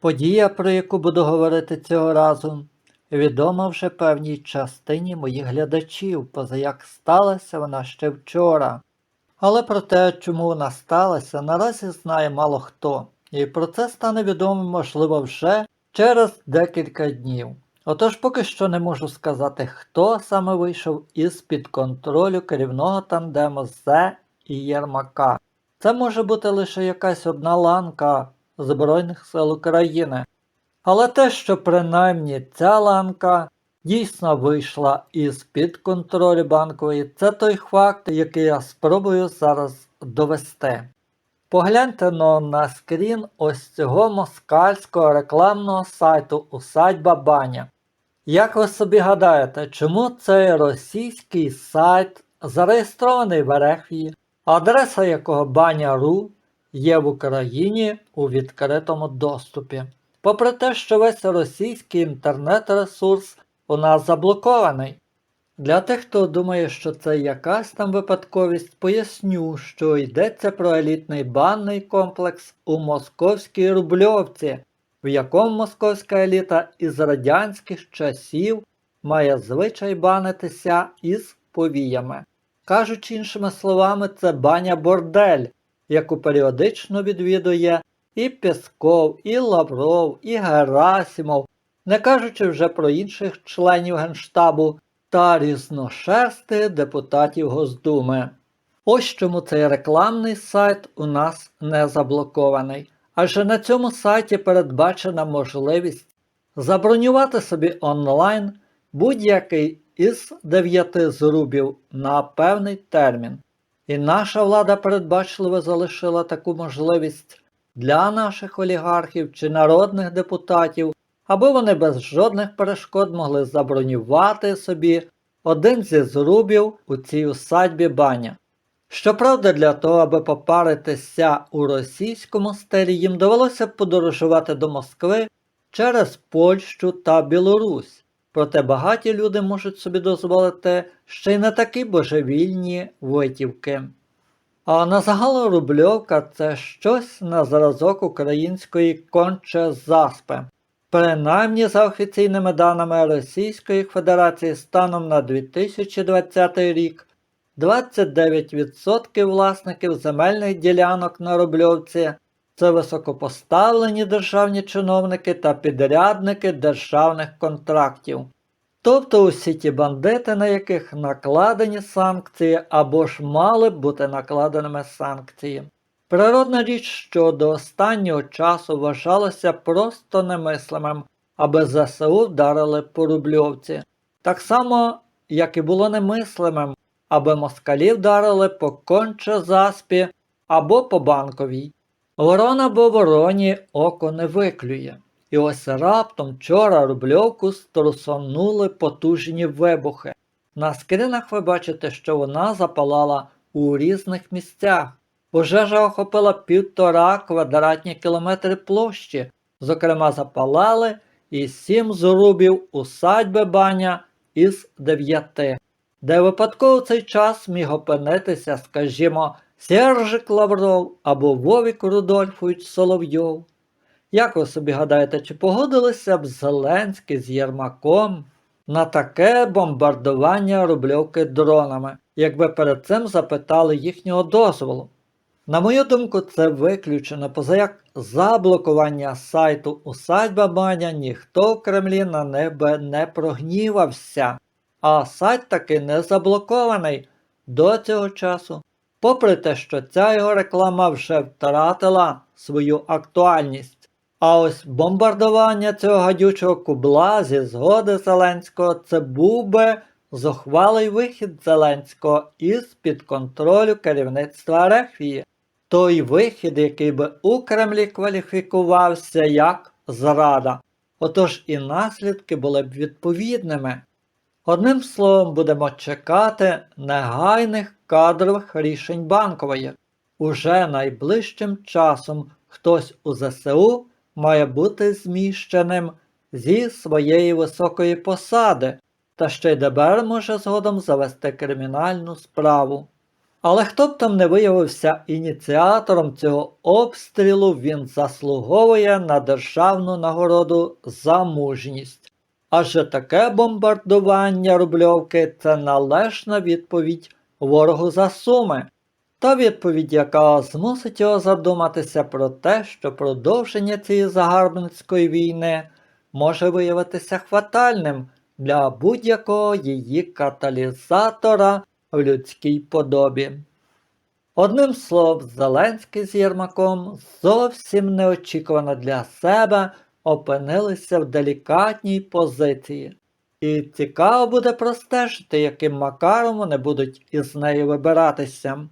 Подія, про яку буду говорити цього разу, відома вже певній частині моїх глядачів, поза як сталася вона ще вчора. Але про те, чому вона сталася, наразі знає мало хто, і про це стане відомо, можливо, вже через декілька днів. Отож поки що не можу сказати, хто саме вийшов із під контролю керівного тандему Зе і Єрмака. Це може бути лише якась одна ланка Збройних сил України. Але те, що принаймні ця ланка дійсно вийшла із під контролю банкової, це той факт, який я спробую зараз довести. Погляньте но на скрін ось цього москальського рекламного сайту Усадьба Баня. Як ви собі гадаєте, чому цей російський сайт зареєстрований в Ерефії, адреса якого баня.ру є в Україні у відкритому доступі? Попри те, що весь російський інтернет-ресурс у нас заблокований. Для тих, хто думає, що це якась там випадковість, поясню, що йдеться про елітний банний комплекс у Московській Рубльовці, в якому московська еліта із радянських часів має звичай банитися із повіями. Кажучи іншими словами, це баня бордель, яку періодично відвідує і Пєсков, і Лавров, і Герасімов, не кажучи вже про інших членів Генштабу та різношерстих депутатів Госдуми. Ось чому цей рекламний сайт у нас не заблокований. Адже на цьому сайті передбачена можливість забронювати собі онлайн будь-який із дев'яти зрубів на певний термін. І наша влада передбачливо залишила таку можливість для наших олігархів чи народних депутатів, аби вони без жодних перешкод могли забронювати собі один зі зрубів у цій усадьбі баня. Щоправда, для того, аби попаритися у російському стилі, їм довелося подорожувати до Москви через Польщу та Білорусь. Проте багаті люди можуть собі дозволити ще й не такі божевільні витівки. А на загал Рубльовка це щось на зразок української конче заспи. Принаймні за офіційними даними Російської Федерації станом на 2020 рік 29% власників земельних ділянок на Рубльовці це високопоставлені державні чиновники та підрядники державних контрактів. Тобто усі ті бандити, на яких накладені санкції або ж мали б бути накладеними санкції. Природна річ, що до останнього часу вважалося просто немислимим, аби ЗСУ вдарили по Рубльовці. Так само, як і було немислимим, аби москалі вдарили по конче заспі або по банковій. Ворона бо вороні око не виклює. І ось раптом вчора рубльовку струсонули потужні вибухи. На скринах ви бачите, що вона запалала у різних місцях. Пожежа охопила півтора квадратні кілометри площі, зокрема, запалали і сім зрубів усадьби баня із дев'яти, де випадково в цей час міг опинитися, скажімо, Сержик Лавров або Вовік Рудольфович Соловйов. Як ви собі гадаєте, чи погодилися б Зеленський з Єрмаком на таке бомбардування Рубльовки дронами, якби перед цим запитали їхнього дозволу? На мою думку, це виключено, поза як заблокування сайту Усадьба Баня ніхто в Кремлі на небе не прогнівався, а сайт таки не заблокований до цього часу, попри те, що ця його реклама вже втратила свою актуальність. А ось бомбардування цього гадючого кубла зі згоди Зеленського це був би зухвалий вихід Зеленського із під контролю керівництва Рефії. Той вихід, який би у Кремлі кваліфікувався як зрада. Отож і наслідки були б відповідними. Одним словом, будемо чекати негайних кадрових рішень банкової. Уже найближчим часом хтось у ЗСУ має бути зміщеним зі своєї високої посади, та ще й ДБР може згодом завести кримінальну справу. Але хто б там не виявився ініціатором цього обстрілу, він заслуговує на державну нагороду за мужність. Адже таке бомбардування Рубльовки це належна відповідь ворогу за суми. Та відповідь, яка змусить його задуматися про те, що продовження цієї загарбницької війни може виявитися фатальним для будь-якого її каталізатора в людській подобі. Одним словом, Зеленський з Єрмаком зовсім неочікувано для себе опинилися в делікатній позиції. І цікаво буде простежити, яким макаром вони будуть із неї вибиратися.